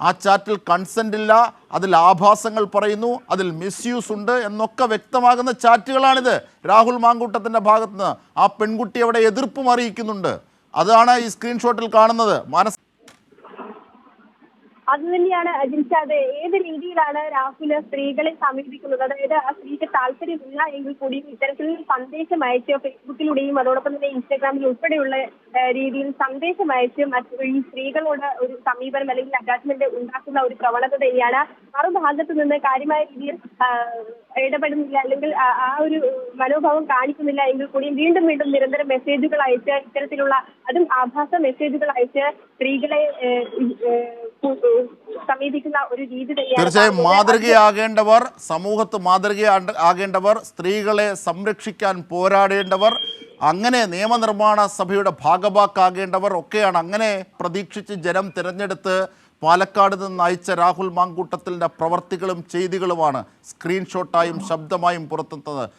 ആ ചാറ്റിൽ കൺസെന്റ് ഇല്ല അതിൽ ആഭാസങ്ങൾ പറയുന്നു അതിൽ മിസ്യൂസ് ഉണ്ട് എന്നൊക്കെ വ്യക്തമാകുന്ന ചാറ്റുകളാണിത്. രാഹുൽ മാങ്കൂട്ടത്തിന്റെ ഭാഗത്തുനിന്ന് ആ പെൺകുട്ടി അവിടെ എതിർപ്പും അറിയിക്കുന്നുണ്ട്. അതാണ് ഈ സ്ക്രീൻഷോട്ടിൽ കാണുന്നത്. മാനസ അത് തന്നെയാണ് ജിൻഷാദ് ഏത് രീതിയിലാണ് രാഹുൽ സ്ത്രീകളെ സമീപിക്കുന്നത്? അതായത് ആ സ്ത്രീക്ക് താല്പര്യമില്ല എങ്കിൽ കൂടിയും ഇത്തരത്തിൽ സന്ദേശം അയച്ച് ഫേസ്ബുക്കിലൂടെയും അതോടൊപ്പം തന്നെ ഇൻസ്റ്റാഗ്രാമിൽ ഉൾപ്പെടെയുള്ള രീതിയിൽ സന്ദേശം അയച്ച് മറ്റു ഈ സ്ത്രീകളോട് ഒരു സമീപനം അല്ലെങ്കിൽ അറ്റാച്ച്മെന്റ് ഉണ്ടാക്കുന്ന ഒരു പ്രവണതയാണ് മറുഭാഗത്ത് നിന്ന് കാര്യമായ രീതിയിൽ ഇടപെടുന്നില്ല അല്ലെങ്കിൽ ആ- ഒരു മനോഭാവം കാണിക്കുന്നില്ല എങ്കിൽ കൂടിയും വീണ്ടും വീണ്ടും നിരന്തരം മെസ്സേജുകൾ അയച്ച് ഇത്തരത്തിലുള്ള അതും ആഭാസ മെസ്സേജുകൾ അയച്ച് സ്ത്രീകളെ സമീപിക്കുന്ന ഒരു രീതി തീർച്ചയായും. മാതൃകയാകേണ്ടവർ സമൂഹത്ത് മാതൃക ആകേണ്ടവർ സ്ത്രീകളെ സംരക്ഷിക്കാൻ പോരാടേണ്ടവർ അങ്ങനെ നിയമനിർമ്മാണ സഭയുടെ ഭാഗഭാക്കാകേണ്ടവർ ഒക്കെയാണ് അങ്ങനെ പ്രതീക്ഷിച്ച് ജനം തിരഞ്ഞെടുത്ത് പാലക്കാട് നിന്ന് അയച്ച രാഹുൽ മാങ്കൂട്ടത്തിന്റെ പ്രവർത്തികളും ചെയ്തികളുമാണ് സ്ക്രീൻഷോട്ടായും ശബ്ദമായും പുറത്തെത്തുന്നത്